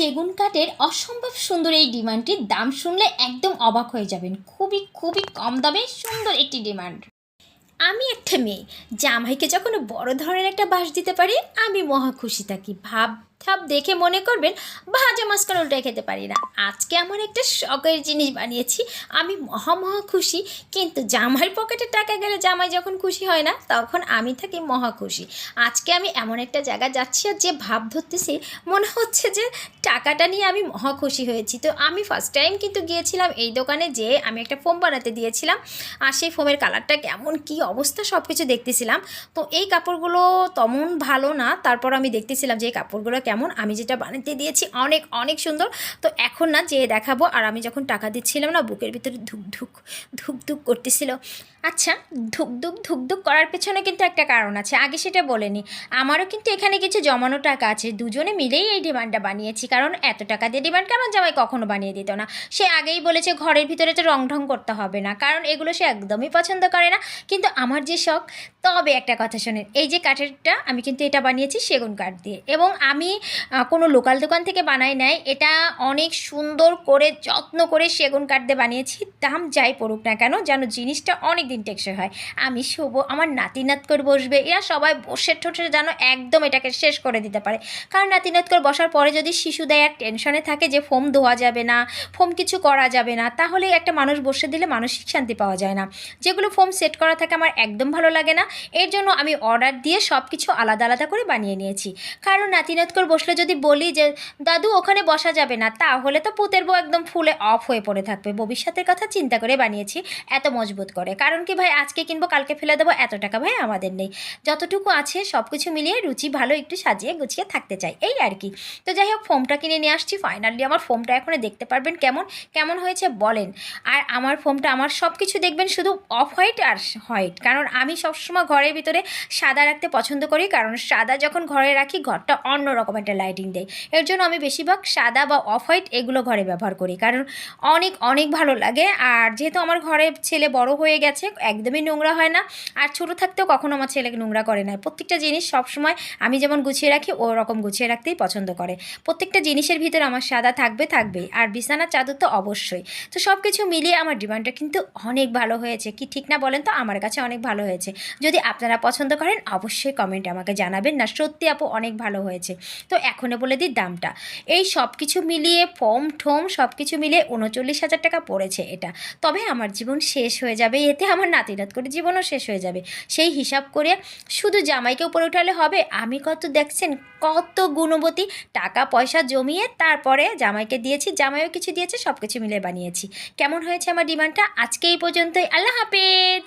সেগুন কাঠের অসম্ভব সুন্দর এই ডিমান্ডটির দাম শুনলে একদম অবাক হয়ে যাবেন। খুবই খুবই কম দামে সুন্দর একটি ডিমান্ড। আমি একটা মেয়ে, জামাইকে যখন বড় ধরনের একটা বাস দিতে পারি, আমি মহা খুশি থাকি। ভাব ভাব দেখে মনে করবেন ভাজা মাছ করে উল্টে খেতে পারি না। আজকে এমন একটা শখের জিনিস বানিয়েছি, আমি মহা মহা খুশি। কিন্তু জামাইয়ের পকেটে টাকা গেলে জামাই যখন খুশি হয় না, তখন আমি থাকি মহা খুশি। আজকে আমি এমন একটা জায়গা যাচ্ছি আর যে ভাব ধরতেছি, মনে হচ্ছে যে টাকাটা নিয়ে আমি মহা খুশি হয়েছি। তো আমি ফার্স্ট টাইম কিন্তু গিয়েছিলাম এই দোকানে যে আমি একটা ফোম বানাতে দিয়েছিলাম। আর সেই ফোমের কালারটা কেমন, কি অবস্থা সব কিছু দেখতেছিলাম। তো এই কাপড়গুলো তেমন ভালো না, তারপর আমি দেখতেছিলাম যে এই কাপড়গুলো কেমন? আমি যেটা বানাতে দিয়েছি অনেক অনেক সুন্দর। তো এখন না যেয়ে দেখাবো। আর আমি যখন টাকা দিচ্ছিলাম না, বুকের ভিতরে ধুক ধুক ধুক ধুক করতেছিল। আচ্ছা ধুক ধুক ধুক ধুক করার পেছনে কিন্তু একটা কারণ আছে। আগে সেটা বলেনি। আমারও কিন্তু এখানে কিছু জমানো টাকা আছে। দুজনে মিলেই এই ডিমান্ডটা বানিয়েছি। কারণ এত টাকা দিয়ে ডিমান্ডটা আমার জামাই কখনো বানিয়ে দিত না। সে আগেই বলেছে, ঘরের ভিতরে তো রং ঢং করতে হবে না। কারণ এগুলো সে একদমই পছন্দ করে না। কিন্তু আমার যে শখ, তবে একটা কথা শোনেন। এই যে কাঠেরটা, আমি কিন্তু এটা বানিয়েছি সেগুন কাঠ দিয়ে। এবং আমি কোনো লোকাল দোকান থেকে বানাই নাই এটা অনেক সুন্দর করে, যত্ন করে সেগুন কাঠ দিয়ে বানিয়েছি। দাম যাই পড়ুক না কেন, যেন জিনিসটা অনেক দিন টেকসই হয়। আমি শুভ, আমার নাতিনাত করে বসবে, এরা সবাই বসে ঠোঁটে যেন একদম এটাকে শেষ করে দিতে পারে। কারণ নাতিনাত করে বসার পরে যদি শিশু দেয় আর টেনশনে থাকে যে ফোম ধোয়া যাবে না, ফোম কিছু করা যাবে না, তাহলে একটা মানুষ বসে দিলে মানসিক শান্তি পাওয়া যায় না। যেগুলো ফোম সেট করা থাকে আমার একদম ভালো লাগে না। এর জন্য আমি অর্ডার দিয়ে সব কিছু আলাদা আলাদা করে বানিয়ে নিয়েছি। কারণ নাতি নাত করে বসলে যদি বলি যে, দাদু, ওখানে বসা যাবে না। তাহলে তো পুতের বউ একদম ফুলে অফ হয়ে পড়ে থাকবে। ভবিষ্যতের কথা চিন্তা করে বানিয়েছি, এত মজবুত করে। কারণ কি ভাই, আজকে কিনবো, কালকে ফেলে দেবো, এত টাকা ভাই আমাদের নেই। যতটুকু আছে সব কিছু মিলিয়ে রুচি ভালো একটু সাজিয়ে গুছিয়ে থাকতে চাই, এই আর কি। তো যাই হোক, ফোমটা কিনে নিয়ে আসছি। ফাইনালি আমার ফোমটা এখন দেখতে পারবেন কেমন কেমন হয়েছে বলেন। আর আমার ফোমটা, আমার সব কিছু দেখবেন শুধু অফ হোয়াইট আর হোয়াইট কারণ আমি সবসময় ঘরের ভিতরে সাদা রাখতে পছন্দ করি, কারণ সাদা যখন ঘরে রাখি, ঘরটা অন্য রকম একটা লাইটিং দেয়। এর জন্য আমি বেশিরভাগ সাদা বা অফ হোয়াইট এগুলো ঘরে ব্যবহার করি। কারণ অনেক অনেক ভালো লাগে। আর যেহেতু আমার ঘরে ছেলে বড় হয়ে গেছে, একদমই নোংরা হয় না। আর ছোটো থাকতেও কখনো আমার ছেলেকে নোংরা করে না। প্রত্যেকটা জিনিস সবসময় আমি যেমন গুছিয়ে রাখি, ও রকম গুছিয়ে রাখতেই পছন্দ করে। প্রত্যেকটা জিনিসের ভিতরে আমার সাদা থাকবে, থাকবেই। আর বিছানার চাদর তো অবশ্যই। তো সব কিছু মিলিয়ে আমার ডিমান্ডটা কিন্তু অনেক ভালো হয়েছে। কি ঠিক না বলেন তো? আমার কাছে অনেক ভালো হয়েছে। যদি আপনারা পছন্দ করেন, অবশ্যই কমেন্ট আমাকে জানাবেন। না, সত্যি আপু, অনেক ভালো হয়েছে। তো এখনও বলে দিই দামটা। এই সব কিছু মিলিয়ে ফর্ম ঠোম সব কিছু মিলিয়ে উনচল্লিশ হাজার টাকা পড়েছে এটা। তবে আমার জীবন শেষ হয়ে যাবে, এতে আমার নাতিনাত করে জীবনও শেষ হয়ে যাবে। সেই হিসাব করে শুধু জামাইকে উপরে উঠালে হবে, আমি কত দেখছেন কত গুণবতী টাকা পয়সা জমিয়ে তারপরে জামাইকে দিয়েছি, জামাইও কিছু দিয়েছে সব কিছু মিলে বানিয়েছি। কেমন হয়েছে আমার ডিমান্ডটা? আজকে এই পর্যন্তই, আল্লাহ হাফেজ!